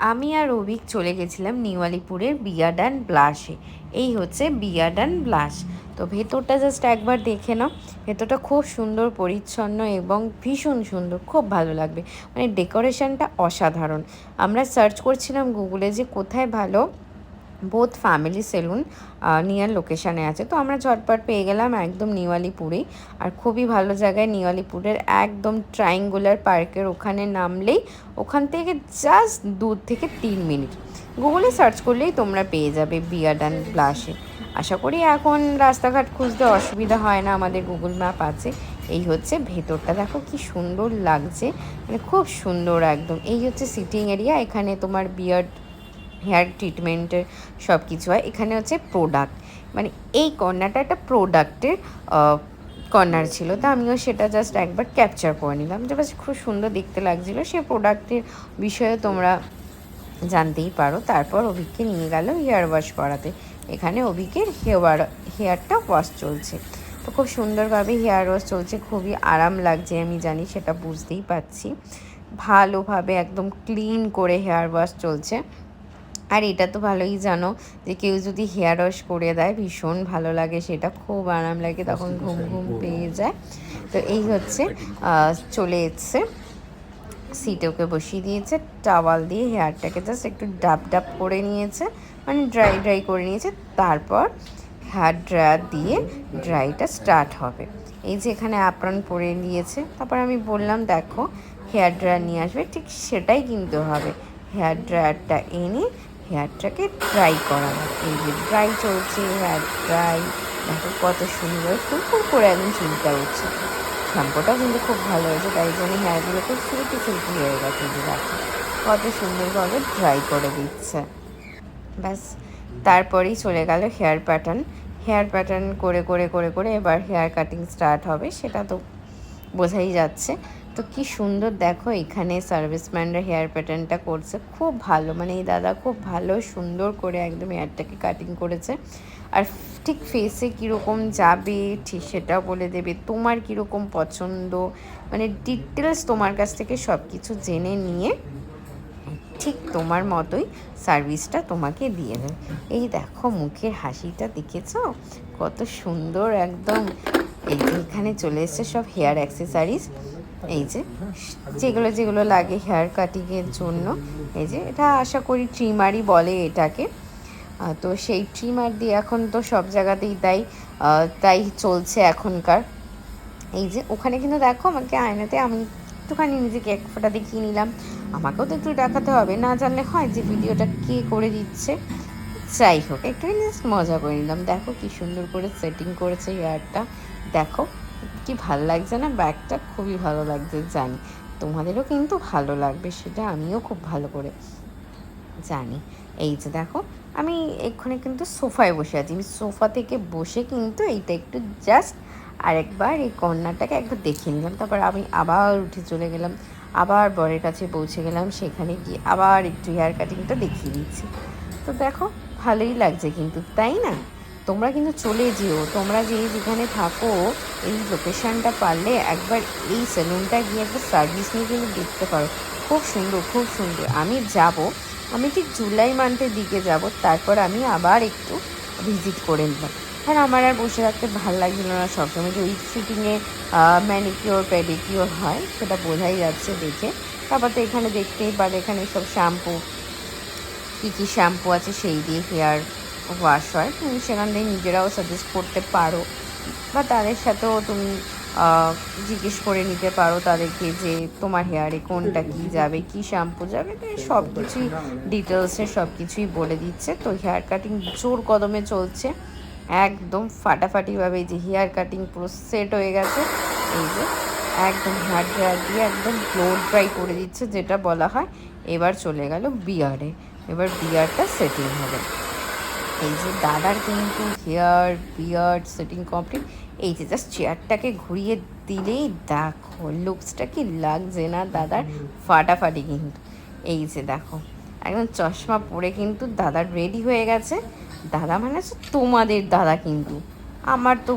আমি আর অভিক চলে গেছিলাম নিউ আলিপুরের বিয়ার্ড অ্যান্ড ব্লাশে। এই হচ্ছে বিয়ার্ড অ্যান্ড ব্লাশ। তো ভেতরটা জাস্ট একবার দেখে নাও। ভেতরটা খুব সুন্দর, পরিচ্ছন্ন এবং ভীষণ সুন্দর। খুব ভালো লাগবে। মানে ডেকোরেশনটা অসাধারণ। আমরা সার্চ করছিলাম গুগলে যে কোথায় ভালো বোথ ফ্যামিলি সেলুন নিয়ার লোকেশানে আছে। তো আমরা ঝটপট পেয়ে গেলাম একদম নিওয়ালিপুরেই আর খুবই ভালো জায়গায় নিওয়ালিপুরের একদম ট্রাইঙ্গুলার পার্কের ওখানে নামলেই ওখান থেকে জাস্ট দূর থেকে তিন মিনিট। গুগলে সার্চ করলেই তোমরা পেয়ে যাবে বিয়ার্ড অ্যান্ড ব্লাশে আশা করি এখন রাস্তাঘাট খুঁজতে অসুবিধা হয় না, আমাদের গুগল ম্যাপ আছে। এই হচ্ছে ভেতরটা। দেখো কি সুন্দর লাগছে। মানে খুব সুন্দর একদম। এই হচ্ছে সিটিং এরিয়া এখানে তোমার বিয়ার্ড হেয়ার ট্রিটমেন্টের সব কিছু হয়। এখানে হচ্ছে প্রোডাক্ট মানে এই কর্নারটা একটা প্রোডাক্টের কর্নার ছিল। তা আমিও সেটা জাস্ট একবার ক্যাপচার করে নিলাম। যে বাস খুব সুন্দর দেখতে লাগছিল। সে প্রোডাক্টের বিষয়ে তোমরা জানতেই পারো। তারপর অভিককে নিয়ে গেল হেয়ার ওয়াশ করাতে। এখানে অভিকের হেয়ার হেয়ারটা ওয়াশ চলছে। তো খুব সুন্দরভাবে হেয়ার ওয়াশ চলছে। খুবই আরাম লাগছে আমি জানি, সেটা বুঝতেই পারছি। ভালোভাবে একদম ক্লিন করে হেয়ার ওয়াশ চলছে। আর এটা তো ভালোই জানো যে কেউ যদি হেয়ার ওয়াশ করে দেয় ভীষণ ভালো লাগে সেটা খুব আরাম লাগে তখন ঘুম ঘুম পেয়ে যায়। তো এই হচ্ছে চলে এসছে। সিটে ওকে বসিয়ে দিয়েছে টাওয়াল দিয়ে হেয়ারটাকে জাস্ট একটু ডাব ডাব করে নিয়েছে মানে ড্রাই ড্রাই করে নিয়েছে তারপর হেয়ার ড্রায়ার দিয়ে ড্রাইটা স্টার্ট হবে। এই যে এখানে আপ্রাণ পরে নিয়েছে তারপর আমি বললাম দেখো হেয়ার ড্রায়ার নিয়ে আসবে ঠিক সেটাই কিনতে হবে। হেয়ার ড্রায়ারটা এনে হেয়ারটাকে ড্রাই করানো এই যে ড্রাই চলছে হেয়ার ড্রাই দেখো কত সুন্দর ফুল করে একদম চুলটা উঠছে। শ্যাম্পুটাও কিন্তু খুব ভালো হয়েছে, তাই জন্য হেয়ারগুলো খুব সিল্কি সিল্কি হয়ে গেছে যে দেখো। কত সুন্দরভাবে ড্রাই করে দিচ্ছে। ব্যাস, তারপরেই চলে গেল হেয়ার প্যাটার্ন হেয়ার প্যাটার্ন করে করে করে করে এবার হেয়ার কাটিং স্টার্ট হবে, সেটা তো বোঝাই যাচ্ছে। তো কি সুন্দর, দেখো এখানে সার্ভিসম্যানরা হেয়ার প্যাটার্নটা করছে, খুব ভালো। মানে এই দাদা খুব ভালো, সুন্দর করে একদম হেয়ারটাকে কাটিং করেছে। আর ঠিক ফেসে কীরকম যাবে ঠিক সেটাও বলে দেবে। তোমার কীরকম পছন্দ? মানে ডিটেলস তোমার কাছ থেকে সব কিছু জেনে নিয়ে ঠিক তোমার মতোই সার্ভিসটা তোমাকে দিয়ে দেবে এই দেখো মুখের হাসিটা দেখেছ? কত সুন্দর একদম। এখানে চলে এসছে সব হেয়ার অ্যাক্সেসারিজ এই যে, যেগুলো যেগুলো লাগে হেয়ার কাটিংয়ের জন্য। এই যে, এটা আশা করি ট্রিমারই বলে এটাকে। তো সেই ট্রিমার দিয়ে এখন তো সব জায়গাতেই তাই তাই চলছে এখনকার। এই যে, ওখানে কিন্তু দেখো আমাকে আয়নাতে আমি একটুখানি নিজেকে এক ফোটা দেখিয়ে নিলাম। আমাকেও তো একটু দেখাতে হবে। না জানলে হয় যে ভিডিওটা কে করে দিচ্ছে? যাই হোক একটু মজা করে নিলাম। দেখো কি সুন্দর করে সেটিং করেছে হেয়ারটা দেখো কি ভালো লাগছে না? ব্যাগটা খুবই ভালো লাগছে, জানি। তোমাদেরও কিন্তু ভালো লাগবে, সেটা আমিও খুব ভালো করে জানি। এই যে দেখো, আমি এক্ষণে কিন্তু সোফায় বসে আছি। আমি সোফা থেকে বসে কিন্তু এইটা একটু জাস্ট আরেকবার এই কর্নারটাকে একবার দেখে নিলাম। তারপর আমি আবার উঠে চলে গেলাম, আবার বরের কাছে পৌঁছে গেলাম, সেখানে গিয়ে আবার একটু হেয়ার কাটিংটা দেখিয়ে দিচ্ছি। তো দেখো, ভালোই লাগছে কিন্তু, তাই না? তোমরা কিন্তু চলে যেও। তোমরা যে যেখানে থাকো, এই লোকেশানটা পারলে একবার এই সেলুনটা গিয়ে একবার সার্ভিস নিয়ে কিন্তু দেখতে পারো। খুব সুন্দর খুব সুন্দর। আমি যাব, আমি ঠিক জুলাই মান্থের দিকে যাব, তারপর আমি আবার একটু ভিজিট করে নিলাম কারণ আমার আর বসে থাকতে ভালো লাগছিল না সবসময় যে ওই সিটিংয়ে ম্যানিকিওর প্যাডিকিওর হয়, সেটা বোঝাই যাচ্ছে দেখে। তারপর তো এখানে দেখতেই পারে, এখানে সব শ্যাম্পু কী কী শ্যাম্পু আছে সেই দিয়ে হেয়ার ওয়াশ হয়, তুমি সেখান থেকে নিজেরাও সাজেস্ট করতে পারো। বা তাদের সাথেও তুমি জিজ্ঞেস করে নিতে পারো তাদেরকে যে তোমার হেয়ারে কোনটা কি যাবে, কি শ্যাম্পু যাবে। সব কিছুই ডিটেলসে সব কিছুই বলে দিচ্ছে। তো হেয়ার কাটিং জোর কদমে চলছে। একদম ফাটাফাটিভাবে যে হেয়ার কাটিং পুরো সেট হয়ে গেছে। এই যে একদম হেয়ার ড্রায়ার দিয়ে একদম ব্লো ড্রাই করে দিচ্ছে, যেটা বলা হয়। এবার চলে গেল বিয়ারে এবার বিয়ারটা সেটিং হবে। এই যে দাদার কিন্তু হেয়ার বিয়ার্ড সেটিং কমপ্লিট এই যে জাস্ট চেয়ারটাকে ঘুরিয়ে দিলেই দেখো লুকসটা কি লাগছে না দাদার? ফাটাফাটি কিন্তু। এই যে দেখো, একদম চশমা পরে কিন্তু দাদার রেডি হয়ে গেছে। দাদা মানে হচ্ছে তোমাদের দাদা কিন্তু। আমার তো